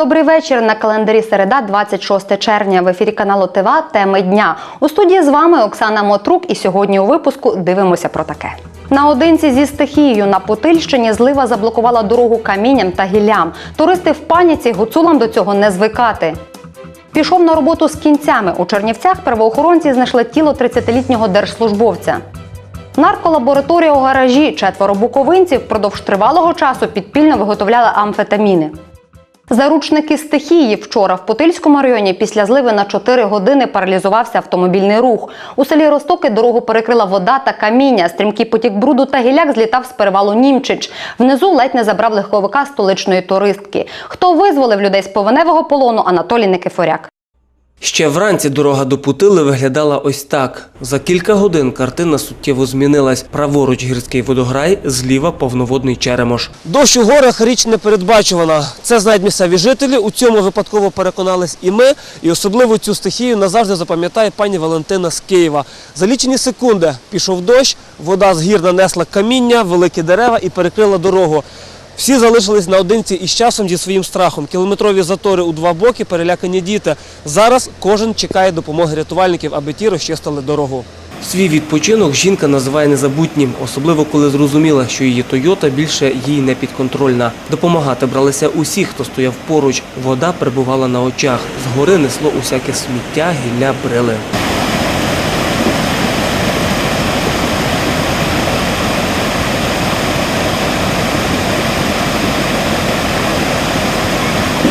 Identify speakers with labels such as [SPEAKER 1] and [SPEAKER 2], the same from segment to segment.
[SPEAKER 1] Добрий вечір на календарі середа, 26 червня. В ефірі каналу ТВА Теми дня. У студії з вами Оксана Мотрук. І сьогодні у випуску дивимося про таке. Наодинці зі стихією на Потильщині злива заблокувала дорогу камінням та гіллям. Туристи в паніці гуцулам до цього не звикати. Пішов на роботу з кінцями. У Чернівцях правоохоронці знайшли тіло 30-літнього держслужбовця. Нарколабораторія у гаражі четверо буковинців впродовж тривалого часу підпільно виготовляли амфетаміни. Заручники стихії вчора в Потильському районі після зливи на 4 години паралізувався автомобільний рух. У селі Ростоки дорогу перекрила вода та каміння. Стрімкий потік бруду та гіляк злітав з перевалу Німчич. Внизу ледь не забрав легковика столичної туристки. Хто визволив людей з повеневого полону Анатолій Никифоряк.
[SPEAKER 2] Ще вранці дорога до Путили виглядала ось так. За кілька годин картина суттєво змінилась. Праворуч гірський водограй, зліва повноводний черемош. Дощ у горах річ непередбачувана. Це знають місцеві жителі. У цьому випадково переконались і ми. І особливо цю стихію назавжди запам'ятає пані Валентина з Києва. За лічені секунди пішов дощ, вода з гір нанесла каміння, великі дерева і перекрила дорогу. Всі залишились наодинці із часом зі своїм страхом. Кілометрові затори у два боки, перелякані діти. Зараз кожен чекає допомоги рятувальників, аби ті розчистили дорогу. Свій відпочинок жінка називає незабутнім, особливо коли зрозуміла, що її Тойота більше їй не підконтрольна. Допомагати бралися усі, хто стояв поруч. Вода прибувала на очах. Згори несло усяке сміття, гілля, брили.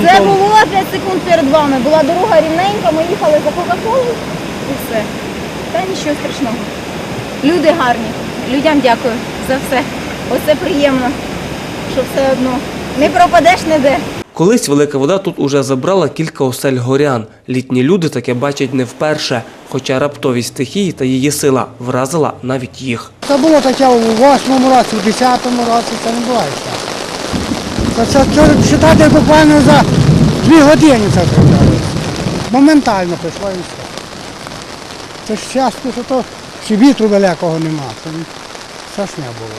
[SPEAKER 3] Це було 5 секунд перед вами. Була дорога рівненька, ми їхали за Кока-Колою і все. Та нічого страшного. Люди гарні. Людям дякую за все. Оце приємно, що все одно. Не пропадеш ніде.
[SPEAKER 2] Колись велика вода тут уже забрала кілька осель горян. Літні люди таке бачать не вперше, хоча раптовість стихії та її сила вразила навіть їх.
[SPEAKER 4] Це було таке у 8-му році, у 10-му році, це не буває так. Це, це, це читати буквально за дві години це зробили. Моментально прийшло і все. Це ж щастя, що то ще вітру великого нема. Це страшне було.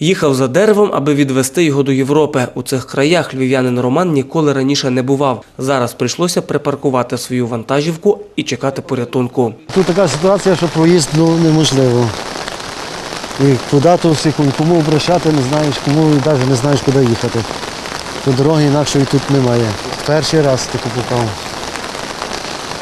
[SPEAKER 2] Їхав за деревом, аби відвести його до Європи. У цих краях львів'янин Роман ніколи раніше не бував. Зараз прийшлося припаркувати свою вантажівку і чекати порятунку.
[SPEAKER 5] Тут така ситуація, що проїзд ну, неможливо. І куди то всі, кому обращати, не знаєш, кому навіть не знаєш, куди їхати. Тут дороги інакшої тут немає. Перший раз таку попав.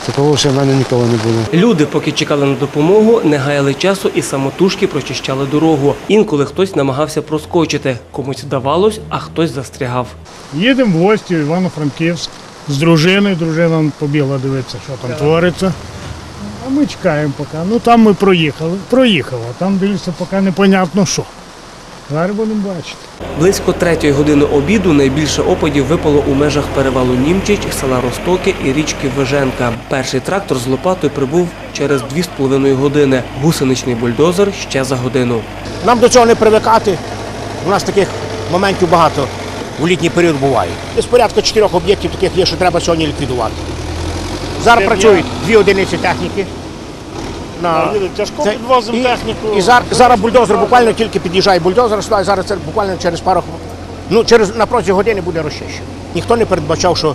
[SPEAKER 5] Такого ще в мене ніколи не було.
[SPEAKER 2] Люди, поки чекали на допомогу, не гаяли часу і самотужки прочищали дорогу. Інколи хтось намагався проскочити. Комусь вдавалось, а хтось застрягав.
[SPEAKER 6] Їдемо в гості в Івано-Франківськ з дружиною. Дружина побігла дивитися, що там твориться. А ми чекаємо поки. Ну там ми проїхали. Проїхали, а там дивишся, поки непонятно що. Зараз будемо бачити.
[SPEAKER 2] Близько третьої години обіду найбільше опадів випало у межах перевалу Німчич, села Ростоки і річки Виженка. Перший трактор з лопатою прибув через 2,5 години. Гусеничний бульдозер ще за годину.
[SPEAKER 7] Нам до цього не привикати. У нас таких моментів багато у літній період буває. Десь порядка чотирьох об'єктів таких є, що треба сьогодні ліквідувати. Зараз працюють дві одиниці техніки. На...
[SPEAKER 6] Тяжко
[SPEAKER 7] Це-
[SPEAKER 6] підвозимо
[SPEAKER 7] і-
[SPEAKER 6] техніку.
[SPEAKER 7] І зараз, зараз бульдозер буквально тільки під'їжджає бульдозер сюди, і зараз це буквально через пару. Ну, через напроти години буде розчищено. Ніхто не передбачав, що е,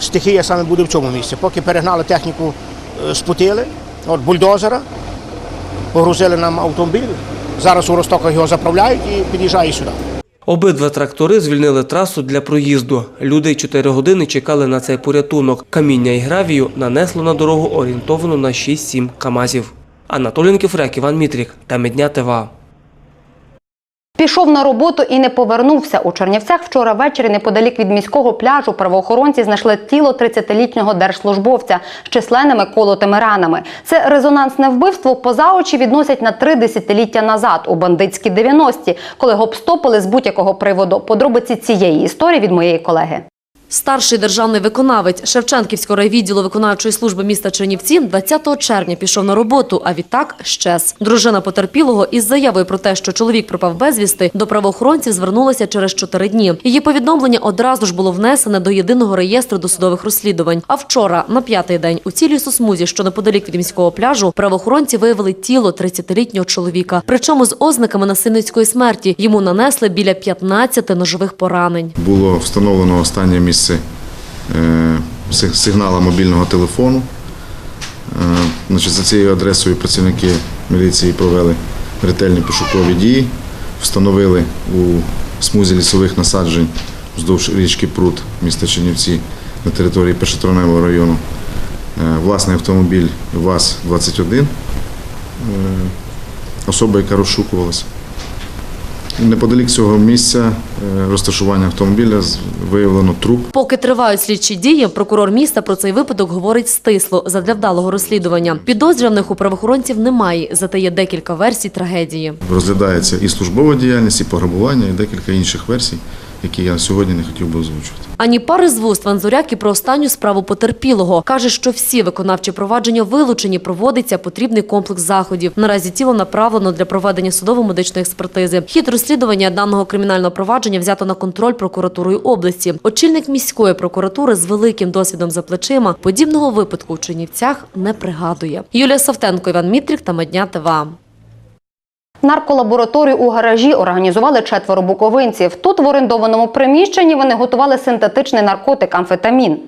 [SPEAKER 7] стихія саме буде в цьому місці. Поки перегнали техніку, е, спутили, от бульдозера, погрузили нам автомобіль. Зараз у Ростоках його заправляють і під'їжджає сюди.
[SPEAKER 2] Обидва трактори звільнили трасу для проїзду. Люди 4 години чекали на цей порятунок. Каміння і гравію нанесло на дорогу орієнтовано на 6-7 камазів. Анатолій Кефрек, Іван Мітрік. та дня ТВА.
[SPEAKER 1] Пішов на роботу і не повернувся. У Чернівцях вчора ввечері неподалік від міського пляжу правоохоронці знайшли тіло 30-літнього держслужбовця з численними колотими ранами. Це резонансне вбивство поза очі відносять на три десятиліття назад у бандитські 90-ті, коли гопстопили з будь-якого приводу. Подробиці цієї історії від моєї колеги.
[SPEAKER 8] Старший державний виконавець Шевченківського райвідділу виконавчої служби міста Чернівці 20 червня пішов на роботу, а відтак щез. Дружина потерпілого із заявою про те, що чоловік пропав безвісти, до правоохоронців звернулася через чотири дні. Її повідомлення одразу ж було внесене до єдиного реєстру досудових розслідувань. А вчора, на п'ятий день, у цій лісосмузі, що неподалік від міського пляжу, правоохоронці виявили тіло 30-літнього чоловіка. Причому з ознаками насильницької смерті йому нанесли біля 15 ножових поранень.
[SPEAKER 9] Було встановлено останнє місце е, си- сигнала мобільного телефону. Е, за цією адресою працівники міліції провели ретельні пошукові дії, встановили у смузі лісових насаджень вздовж річки Прут міста Чернівці на території Першотравневого району е, власний автомобіль ВАЗ-21, е, особа, яка розшукувалася. Неподалік цього місця е, розташування автомобіля виявлено труп.
[SPEAKER 8] Поки тривають слідчі дії, прокурор міста про цей випадок говорить стисло задля вдалого розслідування. Підозрюваних у правоохоронців немає, зате є декілька версій трагедії.
[SPEAKER 9] Розглядається і службова діяльність, і пограбування, і декілька інших версій, які я сьогодні не хотів би озвучувати.
[SPEAKER 8] Ані пари з вуст Ванзуряк і про останню справу потерпілого. Каже, що всі виконавчі провадження вилучені, проводиться потрібний комплекс заходів. Наразі тіло направлено для проведення судово-медичної експертизи. Хід розслідування даного кримінального провадження взято на контроль прокуратурою області. Очільник міської прокуратури з великим досвідом за плечима подібного випадку у Чернівцях не пригадує. Юлія Савтенко, Іван Мітрік та Медня.
[SPEAKER 1] Нарколабораторію у гаражі організували четверо буковинців. Тут в орендованому приміщенні вони готували синтетичний наркотик амфетамін.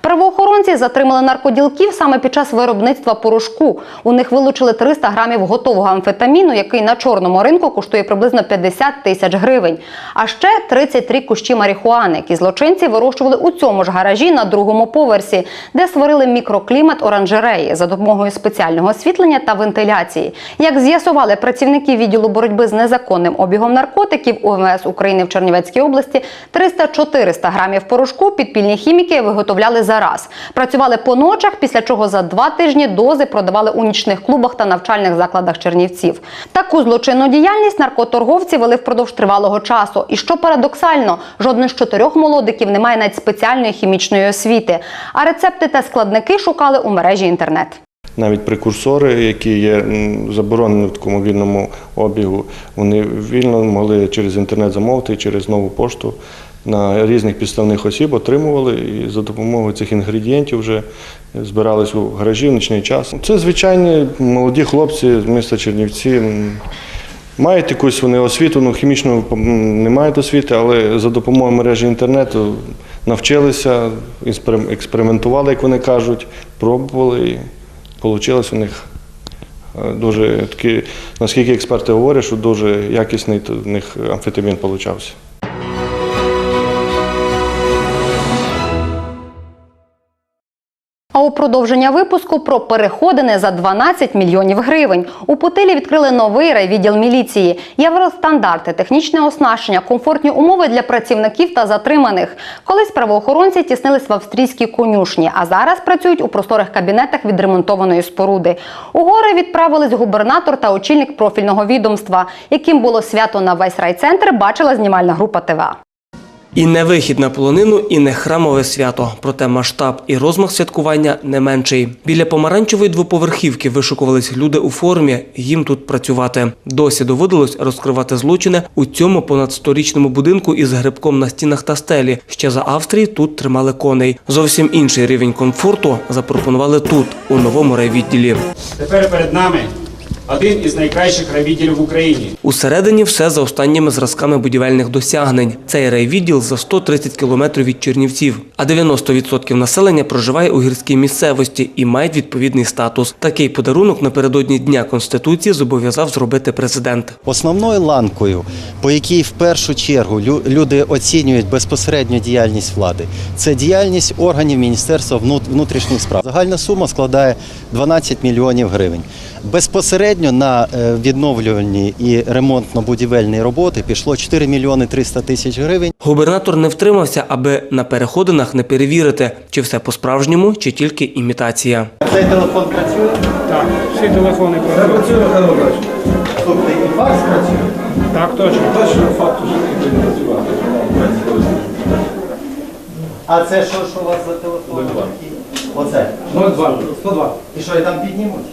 [SPEAKER 1] Правоохоронці затримали наркоділків саме під час виробництва порошку. У них вилучили 300 грамів готового амфетаміну, який на чорному ринку коштує приблизно 50 тисяч гривень. А ще 33 кущі марихуани, які злочинці вирощували у цьому ж гаражі на другому поверсі, де створили мікроклімат оранжереї за допомогою спеціального освітлення та вентиляції. Як з'ясували працівники відділу боротьби з незаконним обігом наркотиків УМС України в Чернівецькій області, 300-400 грамів порошку підпільні хіміки виготовляли за раз. Працювали по ночах, після чого за два тижні дози продавали у нічних клубах та навчальних закладах чернівців. Таку злочинну діяльність наркоторговці вели впродовж тривалого часу. І що парадоксально, жоден з чотирьох молодиків не має навіть спеціальної хімічної освіти. А рецепти та складники шукали у мережі інтернет.
[SPEAKER 10] навіть прекурсори, які є заборонені в такому вільному обігу, вони вільно могли через інтернет замовити, через нову пошту на різних підставних осіб отримували і за допомогою цих інгредієнтів вже збирались у гаражі в нічний час. Це звичайні молоді хлопці з міста Чернівці. Мають якусь вони освіту, ну хімічну не мають освіти, але за допомогою мережі інтернету навчилися, експериментували, як вони кажуть, пробували і вийшло у них е, дуже такі, наскільки експерти говорять, що дуже якісний в них амфетамін получався.
[SPEAKER 1] У продовження випуску про переходини за 12 мільйонів гривень. У Путилі відкрили новий райвідділ міліції. Євростандарти, технічне оснащення, комфортні умови для працівників та затриманих. Колись правоохоронці тіснились в австрійській конюшні, а зараз працюють у просторих кабінетах відремонтованої споруди. У гори відправились губернатор та очільник профільного відомства. Яким було свято на весь райцентр, бачила знімальна група ТВА.
[SPEAKER 2] І не вихід на полонину, і не храмове свято. Проте масштаб і розмах святкування не менший. Біля помаранчевої двоповерхівки вишукувались люди у формі. Їм тут працювати. Досі доводилось розкривати злочини у цьому понад сторічному будинку із грибком на стінах та стелі. Ще за Австрії тут тримали коней. Зовсім інший рівень комфорту запропонували тут, у новому райвідділі.
[SPEAKER 11] Тепер перед нами один із найкращих райвідділів в Україні.
[SPEAKER 2] Усередині все за останніми зразками будівельних досягнень. Цей райвідділ за 130 кілометрів від Чернівців, а 90% населення проживає у гірській місцевості і мають відповідний статус. Такий подарунок напередодні Дня Конституції зобов'язав зробити президент.
[SPEAKER 12] Основною ланкою, по якій в першу чергу лю- люди оцінюють безпосередню діяльність влади, це діяльність органів Міністерства внут- внутрішніх справ. Загальна сума складає 12 мільйонів гривень. Безпосередньо на е, відновлювальні і ремонтно-будівельні роботи пішло 4 мільйони 300 тисяч гривень.
[SPEAKER 2] Губернатор не втримався, аби на переходинах не перевірити, чи все по-справжньому, чи тільки імітація.
[SPEAKER 12] Цей телефон працює?
[SPEAKER 6] Так, всі телефони працюють.
[SPEAKER 12] Тобто і факс працює?
[SPEAKER 6] Так, точно.
[SPEAKER 12] А це що, що у вас за телефон? Оце? 102. 102. І що, і там піднімуть?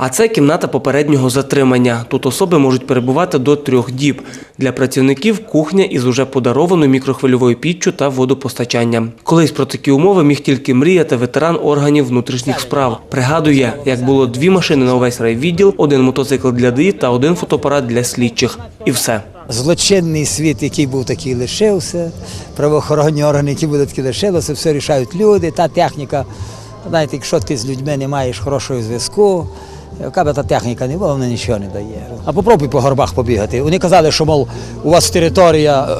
[SPEAKER 2] А це кімната попереднього затримання. Тут особи можуть перебувати до трьох діб. Для працівників кухня із уже подарованою мікрохвильовою піччю та водопостачанням. Колись про такі умови міг тільки мріяти ветеран органів внутрішніх справ. Пригадує, як було дві машини на увесь райвідділ, один мотоцикл для ДІ та один фотоапарат для слідчих. І все.
[SPEAKER 13] Злочинний світ, який був, такий лишився. Правоохоронні органи, які були такі лишилися, все рішають люди, та техніка. Знаєте, якщо ти з людьми не маєш хорошого зв'язку, яка би та техніка не була, вона нічого не дає. А попробуй по горбах побігати. Вони казали, що мов у вас територія е,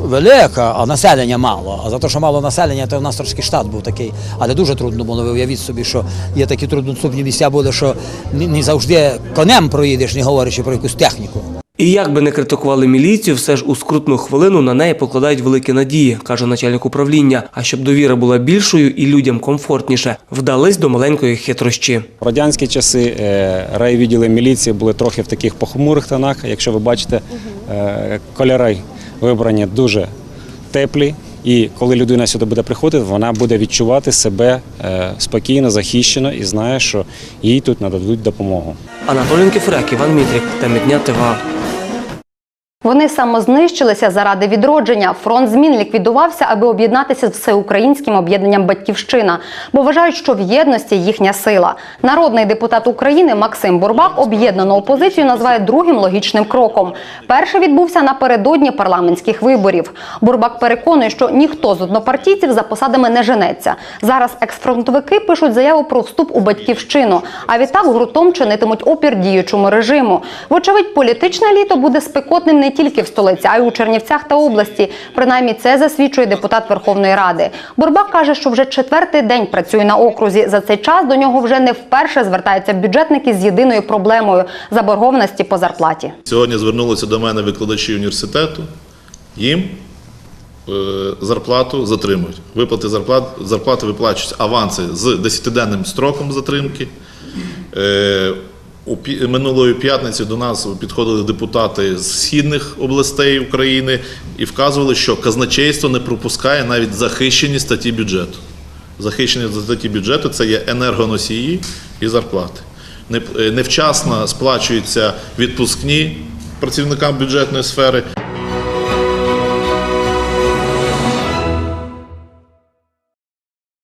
[SPEAKER 13] велика, а населення мало. А за те, що мало населення, то в нас трошки штат був такий. Але дуже трудно було. Уявіть собі, що є такі труднодоступні місця були, що не завжди конем проїдеш, не говорячи про якусь техніку.
[SPEAKER 2] І як би не критикували міліцію, все ж у скрутну хвилину на неї покладають великі надії, каже начальник управління. А щоб довіра була більшою і людям комфортніше, вдались до маленької хитрощі.
[SPEAKER 11] В радянські часи е, райвідділи міліції були трохи в таких похмурих тонах. Якщо ви бачите, е, кольори вибрані дуже теплі. І коли людина сюди буде приходити, вона буде відчувати себе е, спокійно, захищено і знає, що їй тут нададуть допомогу.
[SPEAKER 2] Анатолій Кефрек, Іван Мітрик, теми дня ТВА.
[SPEAKER 1] Вони самознищилися заради відродження. Фронт змін ліквідувався, аби об'єднатися з всеукраїнським об'єднанням Батьківщина, бо вважають, що в єдності їхня сила. Народний депутат України Максим Бурбак об'єднану опозицію називає другим логічним кроком. Перший відбувся напередодні парламентських виборів. Бурбак переконує, що ніхто з однопартійців за посадами не женеться. Зараз ексфронтовики пишуть заяву про вступ у батьківщину. А відтак гуртом чинитимуть опір діючому режиму. Вочевидь, політичне літо буде спекотним не тільки в столиці, а й у Чернівцях та області. Принаймні це засвідчує депутат Верховної Ради. Бурбак каже, що вже четвертий день працює на окрузі. За цей час до нього вже не вперше звертаються бюджетники з єдиною проблемою заборгованості по зарплаті.
[SPEAKER 14] Сьогодні звернулися до мене викладачі університету. Їм е, зарплату затримують. Виплати зарплат, зарплати виплачуються аванси з 10-денним строком затримки. Минулої п'ятниці до нас підходили депутати з східних областей України і вказували, що казначейство не пропускає навіть захищені статті бюджету. Захищені статті бюджету це є енергоносії і зарплати. Е, Невчасно сплачуються відпускні працівникам бюджетної сфери.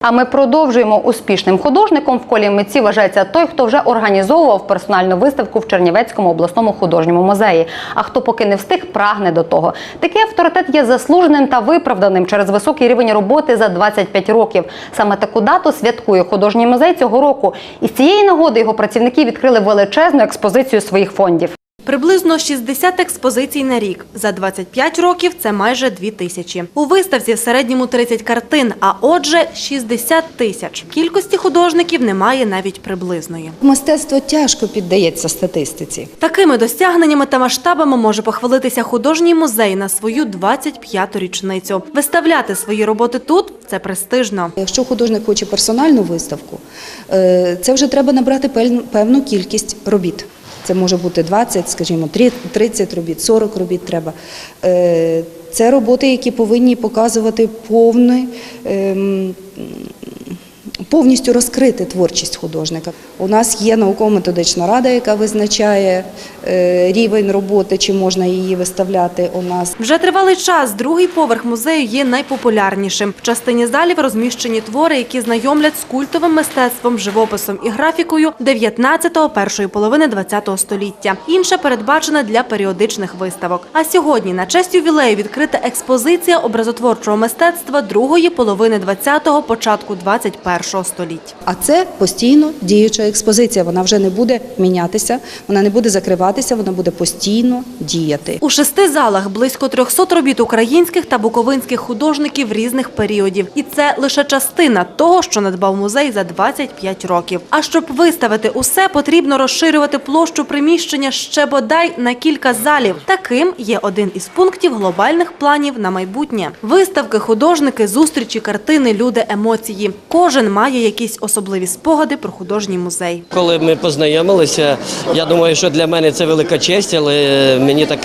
[SPEAKER 1] А ми продовжуємо успішним художником в колі митці вважається той, хто вже організовував персональну виставку в Чернівецькому обласному художньому музеї. А хто поки не встиг, прагне до того. Такий авторитет є заслуженим та виправданим через високий рівень роботи за 25 років. Саме таку дату святкує художній музей цього року. І з цієї нагоди його працівники відкрили величезну експозицію своїх фондів.
[SPEAKER 15] Приблизно 60 експозицій на рік. За 25 років це майже 2 тисячі. У виставці в середньому 30 картин, а отже 60 тисяч. Кількості художників немає навіть приблизної.
[SPEAKER 16] Мистецтво тяжко піддається статистиці.
[SPEAKER 15] Такими досягненнями та масштабами може похвалитися художній музей на свою 25-ту річницю. Виставляти свої роботи тут це престижно.
[SPEAKER 16] Якщо художник хоче персональну виставку, е, це вже треба набрати певну- певну кількість робіт. Це може бути 20, скажімо, 30 робіт, 40 робіт треба. Е, Це роботи, які повинні показувати повний, ем, повністю розкрити творчість художника. У нас є науково-методична рада, яка визначає е, рівень роботи, чи можна її виставляти у нас.
[SPEAKER 15] Вже тривалий час другий поверх музею є найпопулярнішим. В частині залів розміщені твори, які знайомлять з культовим мистецтвом, живописом і графікою 19-го, першої половини 20-го століття. Інша передбачена для періодичних виставок. А сьогодні на честь ювілею відкрита експозиція образотворчого мистецтва другої половини 20-го, початку 21-го століття.
[SPEAKER 16] А це постійно діюча експозиція. Вона вже не буде мінятися, вона не буде закриватися, вона буде постійно діяти.
[SPEAKER 15] У шести залах близько 300 робіт українських та буковинських художників різних періодів. І це лише частина того, що надбав музей за 25 років. А щоб виставити усе, потрібно розширювати площу приміщення ще бодай на кілька залів. Таким є один із пунктів глобальних планів на майбутнє. Виставки, художники, зустрічі, картини, люди, емоції. Кожен має якісь особливі спогади про художній музей.
[SPEAKER 17] Коли ми познайомилися, я думаю, що для мене це велика честь, але мені так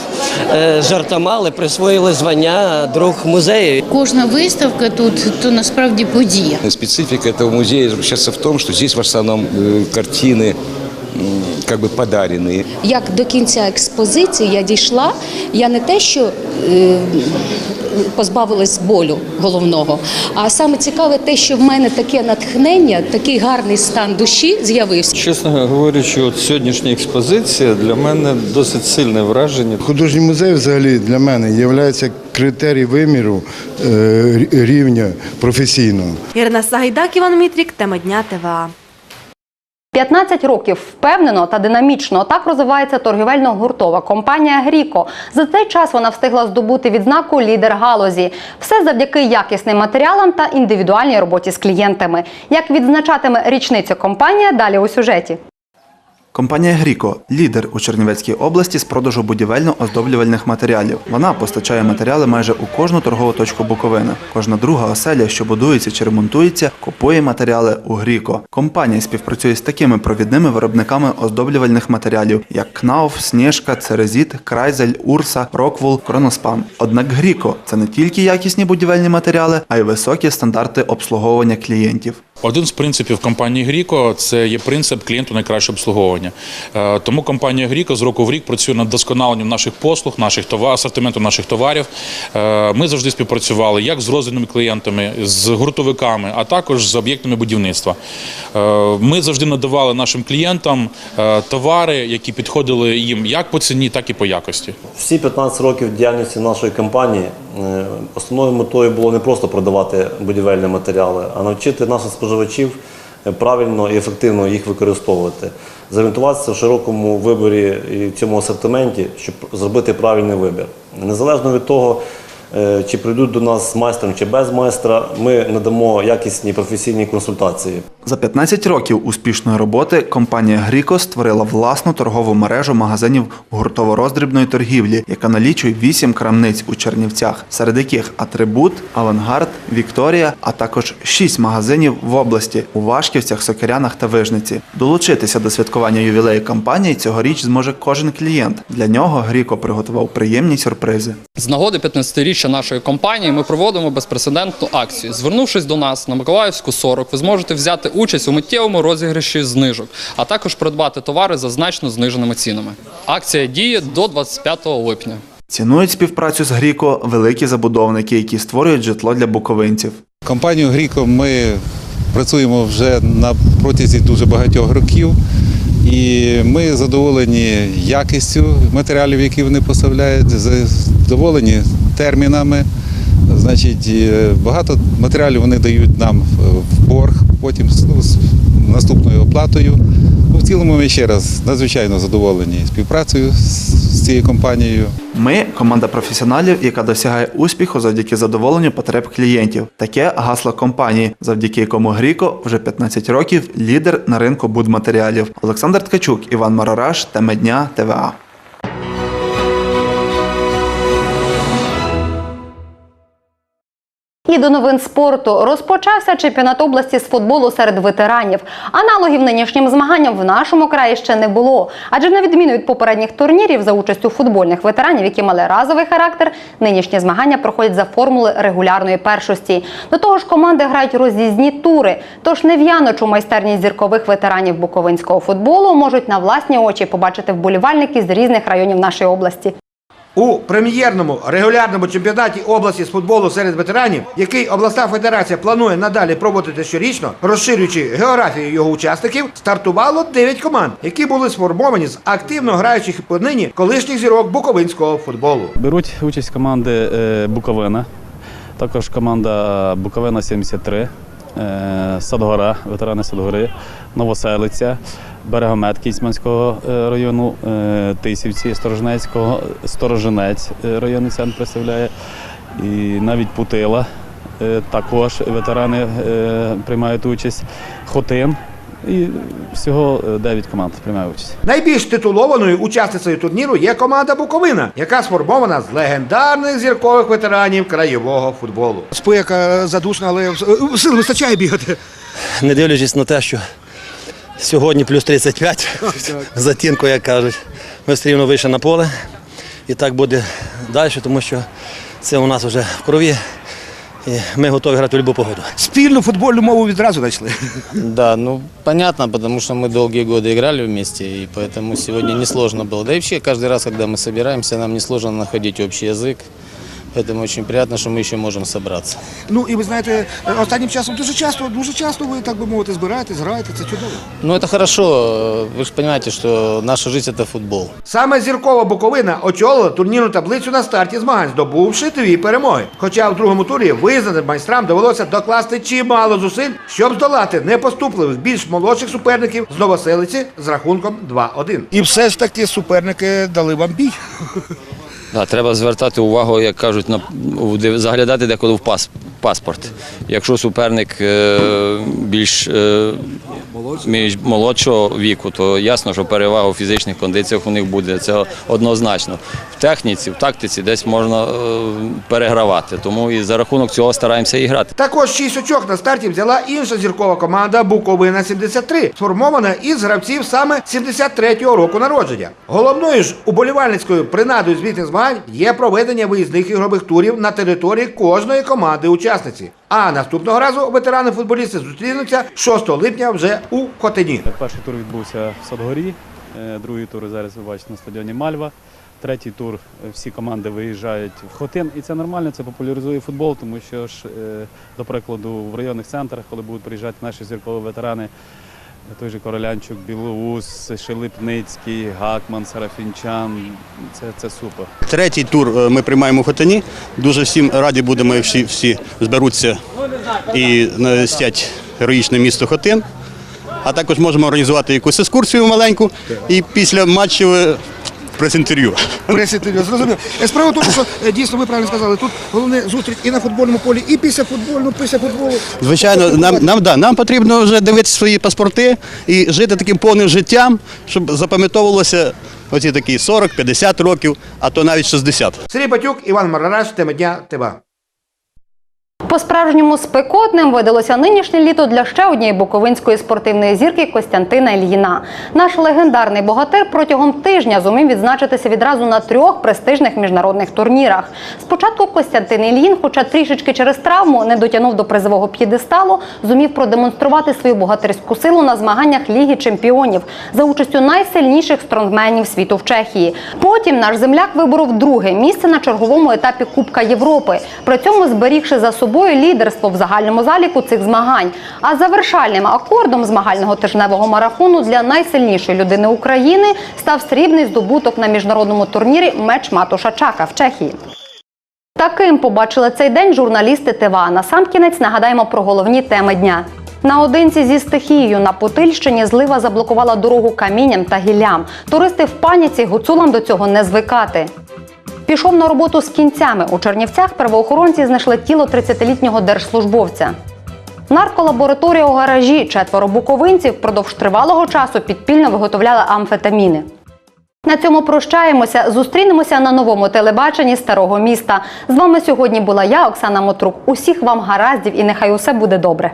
[SPEAKER 17] е, жартома, але присвоїли звання друг музею.
[SPEAKER 18] Кожна виставка тут то насправді подія.
[SPEAKER 19] Специфика этого музея заключается в том, что здесь в основном э, картины м, как бы подаренные.
[SPEAKER 20] Як до кінця експозиції я дійшла, я не те, що е, позбавилась болю головного, а саме цікаве те, що в мене таке натхнення, такий гарний стан душі з'явився.
[SPEAKER 21] Чесно говорячи, от сьогоднішня експозиція для мене досить сильне враження.
[SPEAKER 22] Художній музей взагалі для мене є критерій виміру е, рівня професійного.
[SPEAKER 15] Ірина Сагайдак, Іван Мітрік, тема дня ТВА.
[SPEAKER 1] 15 років впевнено та динамічно так розвивається торгівельно-гуртова компанія Гріко. За цей час вона встигла здобути відзнаку лідер галузі. Все завдяки якісним матеріалам та індивідуальній роботі з клієнтами. Як відзначатиме річницю компанія, далі у сюжеті.
[SPEAKER 23] Компанія Гріко лідер у Чернівецькій області з продажу будівельно-оздоблювальних матеріалів. Вона постачає матеріали майже у кожну торгову точку Буковини. Кожна друга оселя, що будується чи ремонтується, купує матеріали у Гріко. Компанія співпрацює з такими провідними виробниками оздоблювальних матеріалів, як Кнауф, Снєжка, Церезіт, Крайзель, Урса, Роквул, Кроноспан. Однак Гріко це не тільки якісні будівельні матеріали, а й високі стандарти обслуговування клієнтів.
[SPEAKER 24] Один з принципів компанії Гріко це є принцип клієнту найкраще обслуговування. Е, Тому компанія Гріко з року в рік працює над вдосконаленням наших послуг, наших товар, асортименту наших товарів. Е, Ми завжди співпрацювали як з розвідними клієнтами, з гуртовиками, а також з об'єктами будівництва. Е, Ми завжди надавали нашим клієнтам товари, які підходили їм як по ціні, так і по якості.
[SPEAKER 25] Всі 15 років діяльності нашої компанії основною метою було не просто продавати будівельні матеріали, а навчити наших споживачів е, правильно і ефективно їх використовувати, зорієнтуватися в широкому виборі і в цьому асортименті, щоб зробити правильний вибір. Незалежно від того, е, чи прийдуть до нас з майстром чи без майстра, ми надамо якісні професійні консультації.
[SPEAKER 23] За 15 років успішної роботи компанія Гріко створила власну торгову мережу магазинів гуртово-роздрібної торгівлі, яка налічує 8 крамниць у Чернівцях, серед яких Атрибут, Авангард, Вікторія, а також 6 магазинів в області у Вашківцях, Сокирянах та Вижниці. Долучитися до святкування ювілею компанії цьогоріч зможе кожен клієнт. Для нього Гріко приготував приємні сюрпризи.
[SPEAKER 26] З нагоди 15-річчя нашої компанії ми проводимо безпрецедентну акцію. Звернувшись до нас на Миколаївську 40, ви зможете взяти участь у миттєвому розіграші знижок, а також придбати товари за значно зниженими цінами. Акція діє до 25 липня.
[SPEAKER 23] Цінують співпрацю з Гріко великі забудовники, які створюють житло для буковинців.
[SPEAKER 27] Компанію Гріко ми працюємо вже на протязі дуже багатьох років. І ми задоволені якістю матеріалів, які вони поставляють, задоволені термінами. Значить, е, багато матеріалів вони дають нам в борг, потім ну, з наступною оплатою. Ну, в цілому ми ще раз надзвичайно задоволені співпрацею з цією компанією.
[SPEAKER 23] Ми команда професіоналів, яка досягає успіху завдяки задоволенню потреб клієнтів. Таке гасло компанії, завдяки якому Гріко вже 15 років лідер на ринку будматеріалів. Олександр Ткачук, Іван Марораш, тема дня ТВА.
[SPEAKER 1] І до новин спорту розпочався чемпіонат області з футболу серед ветеранів. Аналогів нинішнім змаганням в нашому краї ще не було. Адже на відміну від попередніх турнірів за участю футбольних ветеранів, які мали разовий характер, нинішні змагання проходять за формули регулярної першості. До того ж, команди грають роз'їзні тури. Тож нев'яночу майстерність зіркових ветеранів буковинського футболу можуть на власні очі побачити вболівальники з різних районів нашої області.
[SPEAKER 28] У прем'єрному регулярному чемпіонаті області з футболу серед ветеранів, який обласна федерація планує надалі проводити щорічно, розширюючи географію його учасників, стартувало 9 команд, які були сформовані з активно граючих понині колишніх зірок буковинського футболу.
[SPEAKER 29] Беруть участь команди е, Буковина, також команда Буковина 73, е, Садгора, ветерани Садгори, Новоселиця, Берегомет Кіцманського е, району, е, Тисівці Сторожнецького, Сторожинець е, районний центр представляє, і навіть Путила. Також ветерани приймають участь, Хотин. І всього 9 команд приймає участь.
[SPEAKER 28] Найбільш титулованою учасницею турніру є команда Буковина, яка сформована з легендарних зіркових ветеранів краєвого футболу. Спояка задушна, але сил вистачає бігати.
[SPEAKER 30] не дивлячись на те, що сьогодні плюс 35 затінку, як кажуть, ми все рівно вийшли на поле. І так буде далі, тому що це у нас вже в крові. І ми готові грати в будь-яку погоду.
[SPEAKER 28] Спільну футбольну мову відразу знайшли.
[SPEAKER 31] Да, ну понятно, потому что мы долгие годы играли вместе, и поэтому сегодня несложно было. Да и вообще каждый раз, когда мы собираемся, нам несложно находить общий язык. Поэтому очень приятно, что мы еще можем собраться.
[SPEAKER 28] Ну і ви знаєте, останнім часом дуже часто, дуже часто ви, так би мовити, збираєтесь, граєте, це чудово.
[SPEAKER 31] Ну это хорошо, вы же понимаете, что наша жизнь это футбол.
[SPEAKER 28] Саме зіркова Буковина очолила турнірну таблицю на старті змагань, здобувши дві перемоги. Хоча в другому турі визнаним майстрам довелося докласти чимало зусиль, щоб здолати непоступливих більш молодших суперників з Новоселиці з рахунком 2-1. І все ж таки суперники дали вам бій.
[SPEAKER 32] Да, треба звертати увагу, як кажуть, на заглядати деколи в пас, паспорт. Якщо суперник е, більш е, між- молодшого віку, то ясно, що перевага у фізичних кондиціях у них буде. Це однозначно. В техніці, в тактиці десь можна е, перегравати. Тому і за рахунок цього стараємося і грати.
[SPEAKER 28] Також шість очок на старті взяла інша зіркова команда Буковина 73, сформована із гравців саме 73-го року народження. Головною ж уболівальницькою принадою звітних змагань є проведення виїзних ігрових турів на території кожної команди-учасниці. А наступного разу ветерани-футболісти зустрінуться 6 липня вже у Хотині.
[SPEAKER 29] Перший тур відбувся в Садгорі, е, другий тур зараз ви бачите на стадіоні Мальва. Третій тур е, всі команди виїжджають в Хотин, і це нормально, це популяризує футбол, тому що ж, е, до прикладу, в районних центрах, коли будуть приїжджати наші зіркові ветерани, той же Королянчук, Білоус, Шелепницький, Гакман, Сарафінчан, це, це супер.
[SPEAKER 30] Третій тур е, ми приймаємо в Хотині. Дуже всім раді будемо, як всі, всі зберуться і навестять героїчне місто Хотин. А також можемо організувати якусь екскурсію маленьку і після матчів е, прес-інтерв'ю.
[SPEAKER 28] Прес-інтерв'ю, зрозумів. Е, Справа в тому, що е, дійсно ви правильно сказали, тут головне зустріч і на футбольному полі, і після футбольного, після футболу.
[SPEAKER 30] Звичайно, нам, нам, да, нам потрібно вже дивитися свої паспорти і жити таким повним життям, щоб запам'ятовувалося оці такі 40-50 років, а то навіть 60.
[SPEAKER 28] Сергій Батюк, Іван Марараш, тема дня, ТВА.
[SPEAKER 1] По-справжньому спекотним видалося нинішнє літо для ще однієї буковинської спортивної зірки Костянтина Ільїна. Наш легендарний богатир протягом тижня зумів відзначитися відразу на трьох престижних міжнародних турнірах. Спочатку Костянтин Ільїн, хоча трішечки через травму не дотягнув до призового п'єдесталу, зумів продемонструвати свою богатирську силу на змаганнях Ліги чемпіонів за участю найсильніших стронгменів світу в Чехії. Потім наш земляк виборов друге місце на черговому етапі Кубка Європи, при цьому зберігши за собою лідерство в загальному заліку цих змагань. А завершальним акордом змагального тижневого марафону для найсильнішої людини України став срібний здобуток на міжнародному турнірі меч Матуша Чака в Чехії. Таким побачили цей день журналісти ТВА. Насамкінець нагадаємо про головні теми дня. Наодинці зі стихією на Путильщині злива заблокувала дорогу камінням та гіллям. Туристи в паніці гуцулам до цього не звикати. Пішов на роботу з кінцями. У Чернівцях правоохоронці знайшли тіло 30-літнього держслужбовця. Нарколабораторія у гаражі четверо буковинців впродовж тривалого часу підпільно виготовляли амфетаміни. На цьому прощаємося. Зустрінемося на новому телебаченні старого міста. З вами сьогодні була я, Оксана Мотрук. Усіх вам гараздів і нехай усе буде добре.